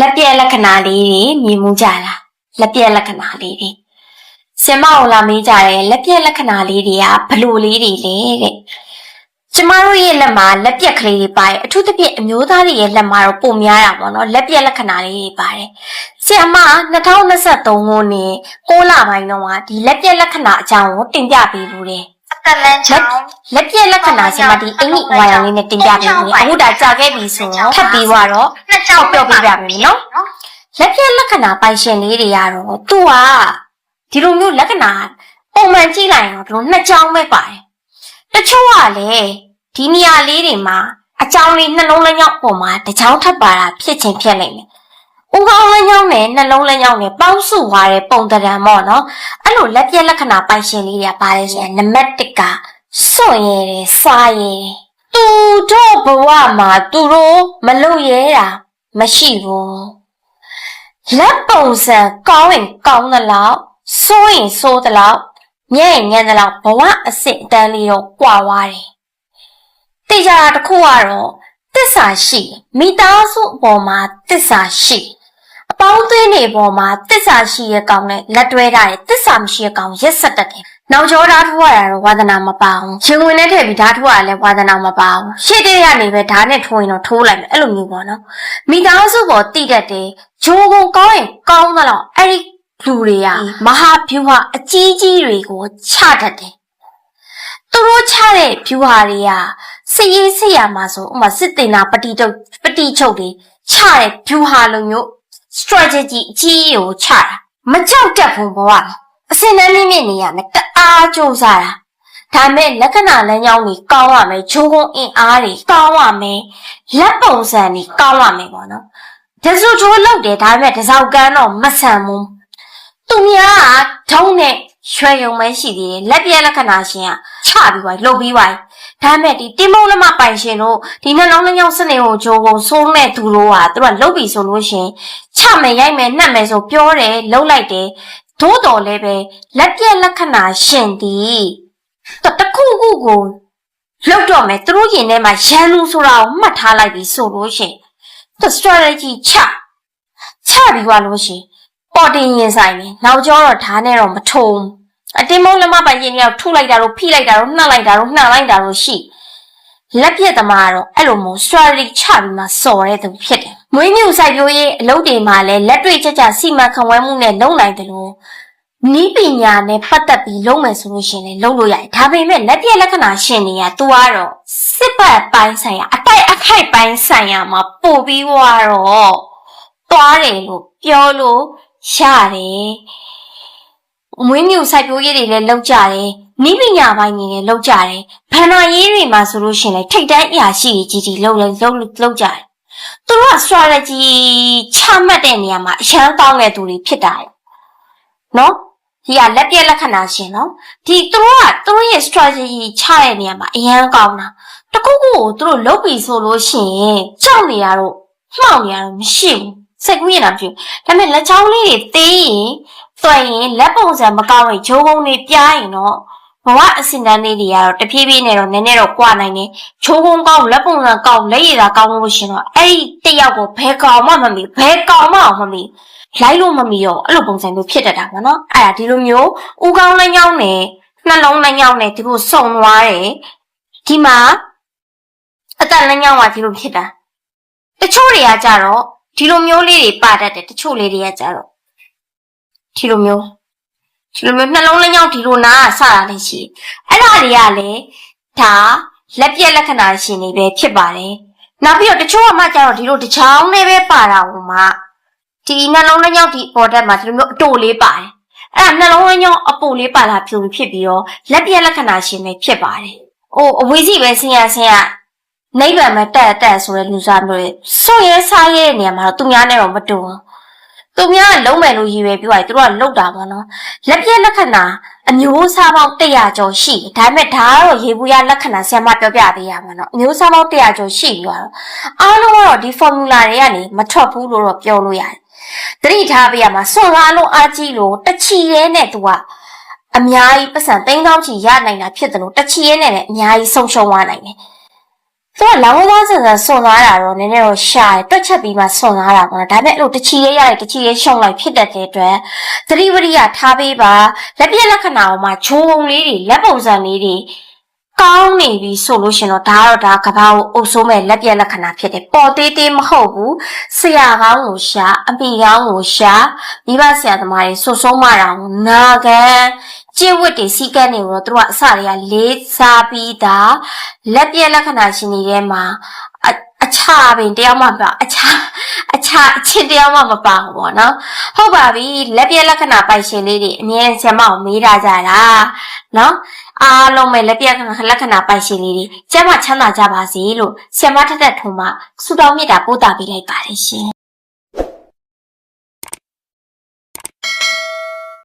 လက်ပြက်လက္ခဏာလေးတွေမြင်မှုကြလားလက်ပြက်လက္ခဏာလေးတွေဆင်မအောင်လာမေးကြတယ်လက်ပြက်လက္ခဏာလေးတွေကဘလို့လေးတွေလဲတဲ့ကျမတို့ရဲ့လက်မှာလက်ပြက်ကလေးတွေပါတယ်အထူးသဖြင့်အမျိုးသားတွေရဲ့လက်မှာတော့ပုံများတာပေါ့နော်လက်ပြက်လက္ခဏာလေးတွေပါတယ်ဆင်မ2023ခုနှစ်6လပိုင်းတော့ကဒီလက်ပြက်လက္ခဏာအကြောင်းကိုတင်ပြပေးလို့တယ်အသက်လန်းချောင်းလက်ပြက်လက္ခဏာဆင်မဒီအင်္ဂိဝါရောင်လေးနဲ့တင်ပြပေးလို့အခုဒါကြာခဲ့ပြီဆိုတော့ထပ်ပြီးတော့ နှစ်ချောင်းပြောပြပြမယ်နော်လက်ပြက်လက္ခဏာပိုင်ရှင်လေးတွေကတော့သူကဒီလိုမျိုးလက္ခဏာပုံမှန်ကြည့်လိုက်ရင်တော့ဒီလိုနှစ်ကြောင်းပဲပါတယ်တချို့ကလည်းဒီနေရာလေးတွေမှာအကြောင်းလေးနှလုံးလက်ညောက်ပုံမှာတစ်ချောင်းထပ်ပါတာဖြစ်ချင်းဖြစ်နိုင်တယ်ဦးခေါင်းလက်ညောက်နဲ့နှလုံးလက်ညောက်နဲ့ပေါင်းစုသွားတဲ့ပုံတံပေါ့နော်အဲ့လိုလက်ပြက်လက္ခဏာပိုင်ရှင်လေးတွေကပါတယ်ဆိုရင်နံပါတ်1ကစွန့်ရည်တယ်စားရည်တယ်သူတို့ဘဝမှာသူတို့မလုပ်ရဲတာ မရှိဘူးလက်ပုံစံကောင်းရင်ကောင်းသလောက်စိုးရင်စိုးသလောက်ညံ့ရင်ညံ့သလောက်ဘဝအစစ်အတန်းလေးတော့ကွာသွားတယ်။တေချာတာတစ်ခုကတော့တစ္ဆာရှိတယ်မိသားစုအပေါ်မှာတစ္ဆာရှိတယ်အပေါင်းအသင်းတွေအပေါ်မှာတစ္ဆာရှိရဲ့ကောင်နဲ့လက်တွဲထားတယ်တစ္ဆာမရှိရဲ့ကောင်ရက်ဆက်တတ်တယ်။ နောက်ကျောဓာတ်ထိုးရတာတော့ဝါသနာမပါဘူး။ရှင်ဝင်နဲ့ထည့်ပြီးဓာတ်ထိုးရတာလည်းဝါသနာမပါဘူး။ရှေ့တည်းကနေပဲဓာတ်နဲ့ထိုးရင်တော့ထိုးလိုက်မယ်အဲ့လိုမျိုးပေါ့နော်။မိသားစုပေါ်တိတတ်တယ်ဂျိုးကုန်ကောင်းရင်ကောင်းသလောက်အဲ့ဒီလူတွေကမဟာဗျူဟာအကြီးကြီးတွေကိုချတတ်တယ်။သူတို့ချတဲ့ဗျူဟာတွေကစစ်ရေးစစ်ရမှာဆိုဥပမာစစ်တင်တာပတိတုတ်ပတိချုပ်တွေချတဲ့ဗျူဟာလိုမျိုး strategy အကြီးကြီးကိုချတာမကြောက်တတ်ဘူးဘဝ အစင်တန်းမြင့်မြင့်နေရမယ်တအားကြိုးစားတာဒါမဲ့လက္ခဏာလမ်းကြောင်းတွေကောင်းရမယ်ဂျိုးကုန်းအင်အားတွေကောင်းရမယ်လက်ပုံစံတွေကောင်းရမယ်ပေါ့နော်တစုချိုးလောက်တယ်ဒါပေမဲ့တစောက်ကန်းတော့မဆန်ဘူးသူများကထုံးနဲ့ရွှဲယုံမဲရှိသေးတယ်လက်ပြက်လက္ခဏာရှင်ကချပြီးသွားလှုပ်ပြီးသွားဒါပေမဲ့ဒီတင်မုံလမပိုင်ရှင်တို့ဒီနှလုံးနှောင်းစနေကိုဂျိုးကိုဆိုးမဲ့သူတို့ဟာသူကလှုပ်ပြီးဆိုလို့ရှင်ချမယ်ရိုက်မယ်နှက်မယ်ဆိုပြောတယ်လှုပ်လိုက်တယ် သို့တော်လည်းပဲလက်ပြက်လက္ခဏာရှင်ဒီတတခုခုကိုလှုပ်တော့မယ်သူတို့ရင်ထဲမှာရန်လူဆိုတာကိုမှတ်ထားလိုက်ပြီးဆိုလို့ရှင် the strategy ချချပြီးသွားလို့ရှိရင်ပေါ်တင်ရင်ဆိုင်နေနောက်ကျောတော့ဓာတ်နဲ့တော့မထုံအတင်းမုံလက်မပိုင်ရင်ရောက်ထုလိုက်တာတော့ဖိလိုက်တာတော့နှက်လိုက်တာတော့နှက်လိုက်တာတော့ရှိ လက်ပြက်သမားကတော့အဲ့လိုမျိုး strategy ချပြီးမှစော်တဲ့သူဖြစ်တယ်မွေးမြူစိုက်ပျိုးရေးအလုပ်တွေမှာလည်းလက်တွေ့ကြကြစီမံခန့်ခွဲမှုနဲ့လုပ်နိုင်တယ်လို့နီးပညာနဲ့ပတ်သက်ပြီးလုပ်မယ်ဆိုလို့ရှိရင်လည်းလုပ်လို့ရတယ်ဒါပေမဲ့လက်ပြက်လက္ခဏာရှင်တွေက तू ကတော့စစ်ပတ်ပိုင်းဆိုင်ရာအတိုက်အခိုက်ပိုင်းဆိုင်ရာမှာပို့ပြီးွားတော့သွားတယ်လို့ပြောလို့ရတယ်မွေးမြူစိုက်ပျိုးရေးတွေလည်းလုပ်ကြတယ် နီးပညာပိုင်းတွေလည်းလုပ်ကြတယ်ဘဏ္ဍာရေးတွေမှာဆိုလို့ရှိရင်လည်းထိတ်တန်းအရာရှိကြီးကြီးလုပ်လည်းလုပ်လုပ်ကြတယ်သူတို့က strategy ချမှတ်တဲ့နေရာမှာအရန်ကောင်းတဲ့သူတွေဖြစ်တာလေနော်ဒီကလက်ပြက်လက္ခဏာရှင်နော်ဒီသူတို့ကသူတို့ရဲ့ strategy ချတဲ့နေရာမှာအရန်ကောင်းတာတခုခုကိုသူတို့လုပ်ပြီဆိုလို့ရှိရင်ကြောက်နေရတော့မှောက်နေရတော့မရှိဘူးစိတ်ကူးရင်တော့မရှိဘူးဒါပေမဲ့လက်ချောင်းလေးတွေသေးရင်သွယ်ရင်လက်ပုံစံမကောင်းရင်ဂျိုးကုန်းတွေပြားရင်တော့ ဘဝအစင်တန်းလေးတွေကတော့တဖြည်းဖြည်းနဲ့တော့နည်းနည်းတော့ကွာနိုင်တယ်ချိုးကုန်းကောင်းလက်ပုံစံကောင်းလက်ရည်သာကောင်းလို့ရှိရင်တော့အဲ့ဒီတစ်ယောက်ကိုဘယ်ကောင်မှမမီဘယ်ကောင်မှမမီလိုက်လို့မမီရောအဲ့လိုပုံစံမျိုးဖြစ်တတ်တာပေါ့နော်အဲ့ဒါဒီလိုမျိုးဥကောင်းလက်ညောင်းနဲ့နှလုံးလက်ညောင်းနဲ့ဒီလိုစုံသွားတယ်ဒီမှာအသက်လက်ညောင်းကဒီလိုဖြစ်တာတချို့တွေကကြတော့ဒီလိုမျိုးလေးတွေပါတတ်တယ်တချို့လေးတွေကကြတော့ဒီလိုမျိုး ဒီလိုမျိုးနှလုံးလက်ညောင်းဒီလိုနားဆတာလေးရှိတယ်အဲ့ဒါတွေကလည်းဒါလက်ပြက်လက္ခဏာရှင်တွေပဲဖြစ်ပါတယ်နောက်ပြီးတော့တချို့ကမှကြတော့ဒီလိုတစ်ချောင်းလေးပဲပါတာဟိုမှာဒီနှလုံးသားညောင်းဒီပေါ်တက်မှာဒီလိုမျိုးအတိုလေးပါတယ်အဲ့ဒါနှလုံးသားညောင်းအပိုလေးပါလာဖြူဖြစ်ပြီးတော့လက်ပြက်လက္ခဏာရှင်ပဲဖြစ်ပါတယ်။အိုးအဝေးစီပဲဆင်းရဆင်းရနိဗ္ဗာန်မှာတက်တက်ဆိုတဲ့လူစားမျိုးတွေစွန့်ရဲစားရဲတဲ့နေရာမှာတော့သူများနဲ့တော့မတူဘူး။ သူများကလုံးမယ်လို့ရည်ရွယ်ပြီးသွားရင်သူတို့ကလုတ်တာပေါ့နော်။လက်ပြက်လက္ခဏာအမျိုးအစားပေါင်း100ကျော်ရှိတယ်။ဒါပေမဲ့ဒါကတော့ရေဘူးရလက္ခဏာဆရာမပြောပြပေးရမှာနော်။အမျိုးအစားပေါင်း100ကျော်ရှိပြီးတော့အားလုံးကတော့ဒီ formula တွေကနေမထွက်ဘူးလို့တော့ပြောလို့ရတယ်။တတိထားပေးရမှာစွန်ကားလုံးအားကြီးလို့တချီရဲနဲ့သူကအများကြီးပတ်စံသိန်းသောင်းချီရနိုင်တာဖြစ်တယ်လို့တချီရဲနဲ့လည်းအများကြီးဆုံးရှုံးသွားနိုင်တယ် သူကလောင်းသားဆန်ဆန်စွန်သွားတာတော့နည်းနည်းတော့ရှာတယ်တွက်ချက်ပြီးမှစွန်သွားတာပေါ့နော်ဒါပေမဲ့အဲ့လိုတစ်ချီရဲရတယ်တစ်ချီရဲရှုံလိုက်ဖြစ်တတ်တဲ့အတွက်သတိဝရိယထားပေးပါလက်ပြက်လက္ခဏာပေါ်မှာဂျုံုံလေးတွေလက်ပုံစံလေးတွေကောင်းနေပြီဆိုလို့ရှင်တော့ဒါကတော့ဒါကဘာကိုအုပ်ဆိုးမဲ့လက်ပြက်လက္ခဏာဖြစ်တယ်ပေါ်သေးသေးမဟုတ်ဘူးဆရာကောင်းကိုရှာအမိကောင်းကိုရှာမိဘဆရာသမားတွေဆွတ်ဆုံးမတာကိုနာခံ ကျင့်ဝတ်တွေစီကန်းတွေကိုတော့သူတို့ကအစတွေကလေးစားပြီးသားလက်ပြက်လက္ခဏာရှင်တွေထဲမှာအအခြားပင်တယောက်မှမပါအခြားအခြားအချစ်တယောက်မှမပါဘူးပေါ့နော်ဟုတ်ပါပြီလက်ပြက်လက္ခဏာပိုင်ရှင်လေးတွေအမြဲဆရာမကိုမေးထားကြတာနော်အားလုံးပဲလက်ပြက်လက္ခဏာပိုင်ရှင်လေးတွေကျမ်းမချမ်းသာကြပါစေလို့ဆရာမထက်ထက်ထုံးမှဆုတောင်းမေတ္တာပို့တာပေးလိုက်ပါတယ်ရှင်